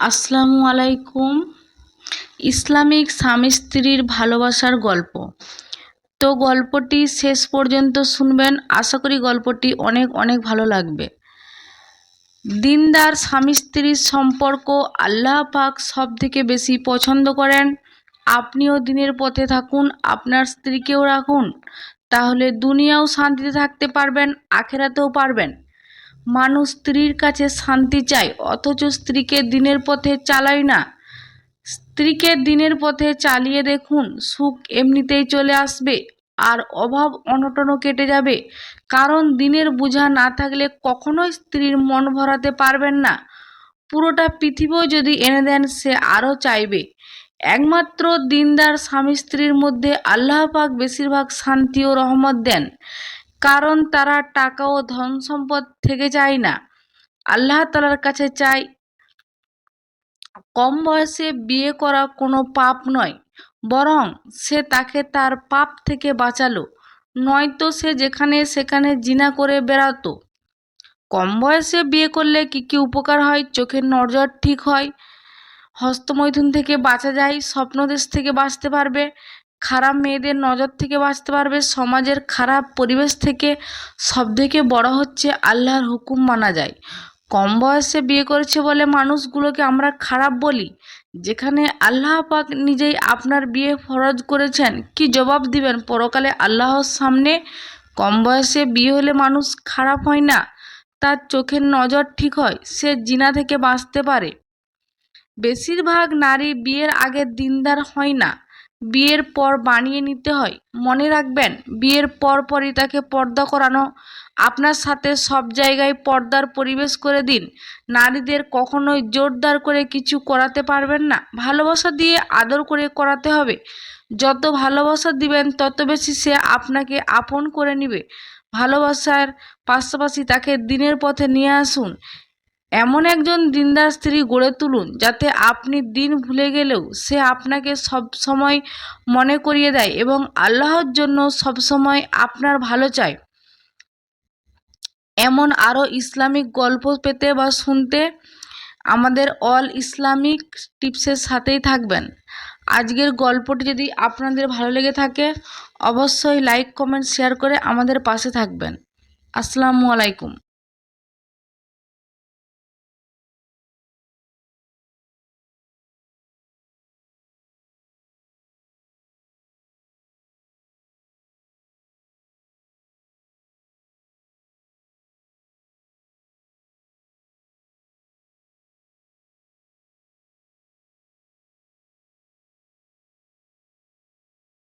আসসালামু আলাইকুম। ইসলামিক স্বামী স্ত্রীর ভালোবাসার গল্প। তো গল্পটি শেষ পর্যন্ত শুনবেন। আশা করি গল্পটি অনেক অনেক ভালো লাগবে। দিনদার স্বামী স্ত্রীর সম্পর্ক আল্লাহ পাক সব থেকে বেশি পছন্দ করেন। আপনিও দিনের পথে থাকুন, আপনার স্ত্রীকেও রাখুন। তাহলে দুনিয়াও শান্তিতে থাকতে পারবেন, আখেরাতেও পারবেন। মানুষ স্ত্রীর কাছে শান্তি চায়, অথচ স্ত্রীকে দিনের পথে চালায় না। স্ত্রীকে দিনের পথে চালিয়ে দেখুন, সুখ এমনিতেই চলে আসবে আর অভাব অনটনও কেটে যাবে। কারণ দিনের বোঝা না থাকলে কখনোই স্ত্রীর মন ভরাতে পারবেন না। পুরোটা পৃথিবীও যদি এনে দেন, সে আরও চাইবে। একমাত্র দিনদার স্বামী স্ত্রীর মধ্যে আল্লাহ পাক বেশিরভাগ শান্তি ও রহমত দেন। কারণ তারা টাকা ও ধন সম্পদ থেকে চায় না। আল্লাহ তালার কাছে চাই কম বয়সে বিয়ে করা কোনো পাপ নয়, বরং সে তাকে তার পাপ থেকে বাঁচালো, নয়তো সে যেখানে সেখানে জিনা করে বেড়াতো। কম বয়সে বিয়ে করলে কি কি উপকার হয়? চোখের নজর ঠিক হয়, হস্তমৈথুন থেকে বাঁচা যায়, স্বপ্নদেশ থেকে বাঁচতে পারবে খারাপ মেয়েদের নজর থেকে বাঁচতে পারবে, সমাজের খারাপ পরিবেশ থেকে সব থেকে বড় হচ্ছে আল্লাহর হুকুম মানা যায়। কম বয়সে বিয়ে করেছে বলে মানুষগুলোকে আমরা খারাপ বলি, যেখানে আল্লাহ পাক নিজেই আপনার বিয়ে ফরজ করেছেন। কি জবাব দিবেন? পরকালে আল্লাহর সামনে কম বয়সে বিয়ে হলে মানুষ খারাপ হয় না? তার চোখের নজর ঠিক হয়, সে জিনা থেকে বাঁচতে পারে। বেশিরভাগ নারী বিয়ের আগে দিনদার হয় না। বিয়ের পর বানিয়ে নিতে হয়। মনে রাখবেন, বিয়ের পর পরই তাকে পর্দা করানো। আপনার সাথে সব জায়গায় পর্দার পরিবেশ করে দিন। নারীদের কখনোই জোরদার করে কিছু করাতে পারবেন না। ভালোবাসা দিয়ে আদর করে করাতে হবে। যত ভালোবাসা দিবেন, তত বেশি সে আপনাকে আপন করে নিবে। ভালোবাসার পাশাপাশি তাকে দিনের পথে নিয়ে আসুন। এমন একজন দিনদার স্ত্রী গড়ে তুলুন যাতে আপনি দিন ভুলে গেলেও সে আপনাকে সব সময় মনে করিয়ে দেয় এবং আল্লাহর জন্য সব সময় আপনার ভালো চায়। এমন আরও ইসলামিক গল্প পেতে বা শুনতে আমাদের অল ইসলামিক টিপসের সাথেই থাকবেন। আজকের গল্পটি যদি আপনাদের ভালো লেগে থাকে, অবশ্যই লাইক, কমেন্ট, শেয়ার করে আমাদের পাশে থাকবেন। আসসালামু আলাইকুম।